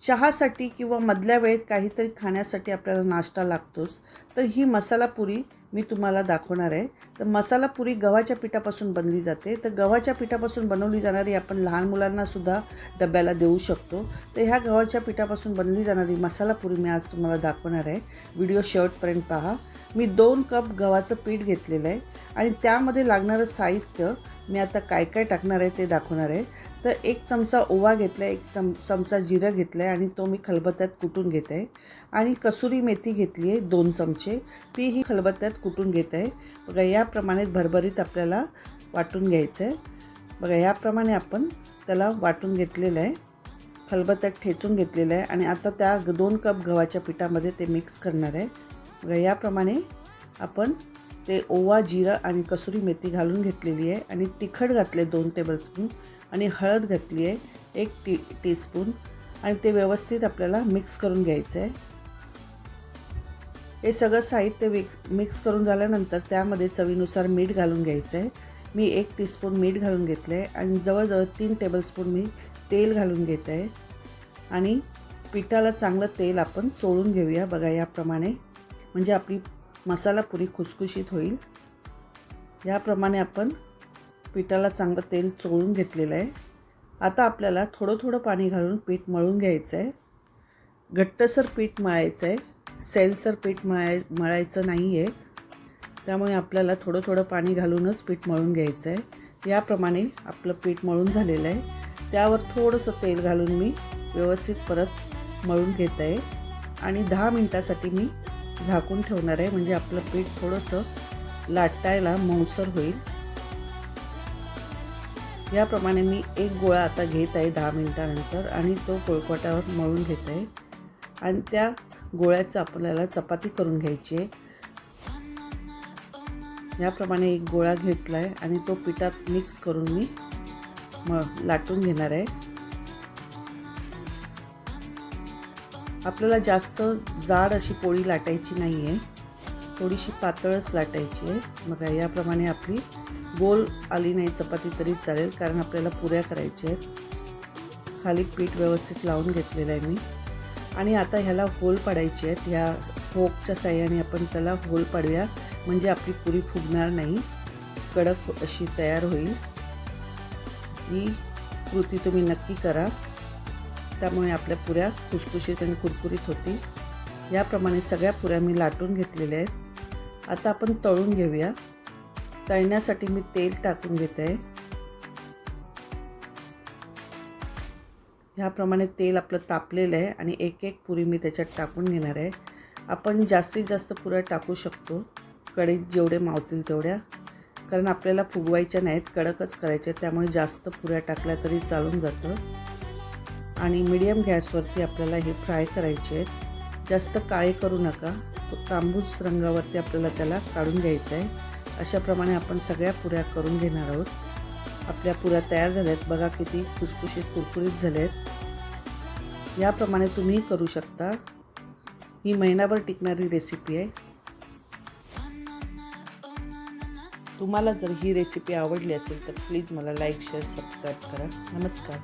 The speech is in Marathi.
चहासाठी किंवा मधल्या वेळेत काहीतरी खाण्यासाठी आपल्याला नाश्ता लागतोच तर ही मसाला पुरी मी तुम्हाला दाखवणार आहे. तर मसाला पुरी गव्हाच्या पिठापासून बनली जाते. तर गव्हाच्या पिठापासून बनवली जाणारी आपण लहान मुलांनासुद्धा डब्याला देऊ शकतो. तर ह्या गव्हाच्या पिठापासून बनली जाणारी मसाला पुरी मी आज तुम्हाला दाखवणार आहे. व्हिडिओ शेवटपर्यंत पहा. मी दोन कप गव्हाचं पीठ घेतलेलं आहे. आणि त्यामध्ये लागणारं साहित्य मी आता काय काय टाकणार आहे ते दाखवणार आहे. तर एक चमचा ओवा घेतला आहे एक चम चमचा जिरं घेतलं आहे आणि तो मी खलबत्त्यात कुटून घेत आहे आणि कसुरी मेथी घेतली आहे दोन चमचे. तीही खलबत्त्यात कुटून घेत आहे. बघा याप्रमाणे भरभरीत आपल्याला वाटून घ्यायचं आहे. बघा याप्रमाणे आपण त्याला वाटून घेतलेलं आहे. खलबत्त्यात ठेचून घेतलेलं आहे आणि आता त्या दोन कप गव्हाच्या पिठामध्ये ते मिक्स करणार आहे. बघा याप्रमाणे आपण ते ओवा जिरं आणि कसुरी मेथी घालून घेतलेली आहे आणि तिखट घातले दोन टेबलस्पून आणि हळद घातली आहे एक टी टीस्पून आणि ते व्यवस्थित आपल्याला मिक्स करून घ्यायचं आहे. हे सगळं साहित्य मिक्स मिक्स करून झाल्यानंतर त्यामध्ये चवीनुसार मीठ घालून घ्यायचं आहे मी एक टीस्पून मीठ घालून घेतलं आहे आणि जवळजवळ तीन टेबलस्पून मी तेल घालून घेत आहे आणि पिठाला चांगलं तेल आपण चोळून घेऊया. बघा याप्रमाणे म्हणजे आपली मसाला पुरी खुसखुशीत होईल. याप्रमाणे आपण पिठाला चांगलं तेल चोळून घेतलेलं आहे. आता आपल्याला थोडं थोडं पाणी घालून पीठ मळून घ्यायचं आहे घट्टसर पीठ मळायचं आहे सैलसर पीठ मळाय मळायचं नाही आहे त्यामुळे आपल्याला थोडं थोडं पाणी घालूनच पीठ मळून घ्यायचं आहे याप्रमाणे आपलं पीठ मळून झालेलं आहे त्यावर थोडंसं तेल घालून मी व्यवस्थित परत मळून घेत आहे आणि दहा मिनटासाठी मी झाकून ठेवणार आहे म्हणजे आपलं पीठ थोडंसं लाटायला मऊसर होईल. याप्रमाणे मी एक गोळा आता घेत आहे दहा मिनटानंतर. आणि तो पोळपाटावर मळून घेत आहे आणि त्या गोळ्याचं आपल्याला चपाती करून घ्यायची आहे. याप्रमाणे एक गोळा घेतला आहे आणि तो पिठात मिक्स करून मी म लाटून घेणार आहे. आपल्याला जास्त जाड अशी पोळी लाटायची नाही आहे थोडीशी पातळच लाटायची आहे. बघा याप्रमाणे आपली गोल आली नाही चपाती तरी चालेल कारण आपल्याला पुऱ्या करायच्या आहेत. खाली पीठ व्यवस्थित लावून घेतलेलं आहे मी. आणि आता ह्याला होल पाडायचे आहेत. ह्या फोकच्या साह्याने आपण त्याला होल पाडूया. म्हणजे आपली पुरी फुगणार नाही. कडक अशी तयार होईल. ही कृती तुम्ही नक्की करा. त्यामुळे आपल्या पुऱ्या खुसखुशीत आणि कुरकुरीत होतील. याप्रमाणे सगळ्या पुऱ्या मी लाटून घेतलेल्या आहेत. आता आपण तळून घेऊया. तळण्यासाठी मी तेल टाकून घेत. आहे ह्याप्रमाणे तेल आपलं तापलेलं आहे आणि एक एक पुरी मी त्याच्यात टाकून घेणार आहे. आपण जास्तीत जास्त पुऱ्या टाकू शकतो कढईत जेवढे मावतील तेवढ्या. कारण आपल्याला फुगवायच्या नाहीत कडकच करायच्या त्यामुळे जास्त पुऱ्या टाकल्या तरी चालून जातं. आणि मीडियम गॅसवरती आपल्याला हे फ्राय करायचे आहेत. जास्त काळे करू नका तो तांबूस रंगावरती आपल्याला त्याला काढून घ्यायचं आहे. अशाप्रमाणे आपण सगळ्या पुऱ्या करून घेणार आहोत. आपल्या पुऱ्या तयार झाल्या आहेत बघा किती खुसखुशीत कुरकुरीत झाले आहेत याप्रमाणे तुम्ही करू शकता. ही महिनाभर टिकणारी रेसिपी आहे. तुम्हाला जर ही रेसिपी आवडली असेल तर प्लीज मला लाईक शेअर सबस्क्राईब करा. नमस्कार.